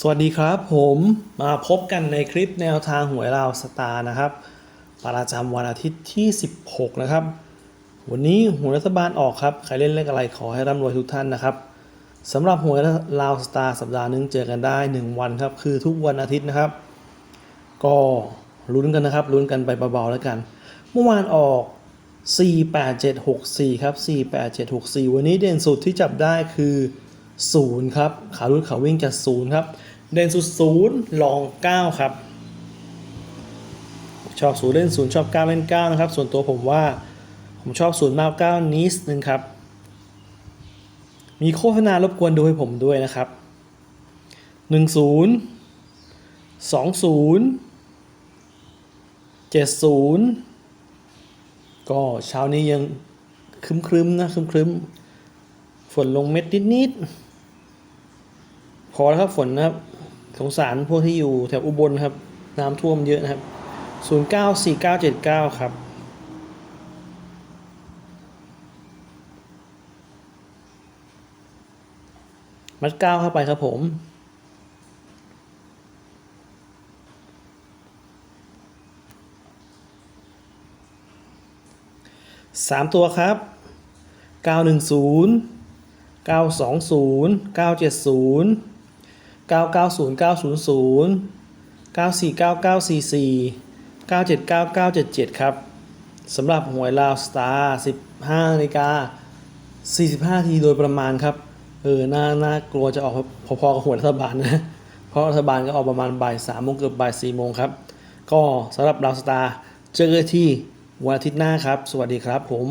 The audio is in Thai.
สวัสดีครับผมมาพบกันในคลิปแนวทางหวยลาวสตาร์นะครับ ประจำวันอาทิตย์ที่ 16 นะครับ วันนี้หวยรัฐบาลออกครับ ใครเล่นเลขอะไรขอให้ร่ำรวยทุกท่านนะครับสำหรับหวยลาวสตาร์สัปดาห์หนึงเจอกันได้ 1 วันครับ คือทุกวันอาทิตย์นะครับ ก็ลุ้นกันนะครับลุ้นกันไปเบาๆแล้วกัน เมื่อวานออก 48764 ครับ 48764 วันนี้เด่นสุดที่จับได้คือ 0 ครับ ขารุ่นขาวิ่งจาก0ครับ เด่นสุด0ลอง 9 ครับ ชอบ0เล่น0ชอบ 9 เล่น9นะครับ ส่วนตัวผมว่าผมชอบ0มาก9นิดนึงครับ มีโฆษณารบกวนดูให้ผมด้วยนะครับ 10 20 70 ก็เช้านี้ยังครึมๆนะครึมๆฝนลงเม็ดนิดๆ อแล้วครับฝนนะครับ สงสารพวกที่อยู่แถวอุบลครับ น้ำท่วมเยอะนะครับ 094979 ครับมัดก้าวเข้าไปครับผม สามตัวครับ 910 920 970 990 900 949 944 979 977 ครับสำหรับหวยลาวสตาร์15นาฬิกา45ทีโดยประมาณครับ เออ น่า น่ากลัวจะออกพอๆกับหวยรัฐบาลนะ เพราะรัฐบาลก็ออกประมาณบ่ายสามโมงเกือบบ่ายสี่โมงครับ ก็สำหรับลาวสตาร์เจอกันที่วันอาทิตย์หน้าครับ สวัสดีครับผม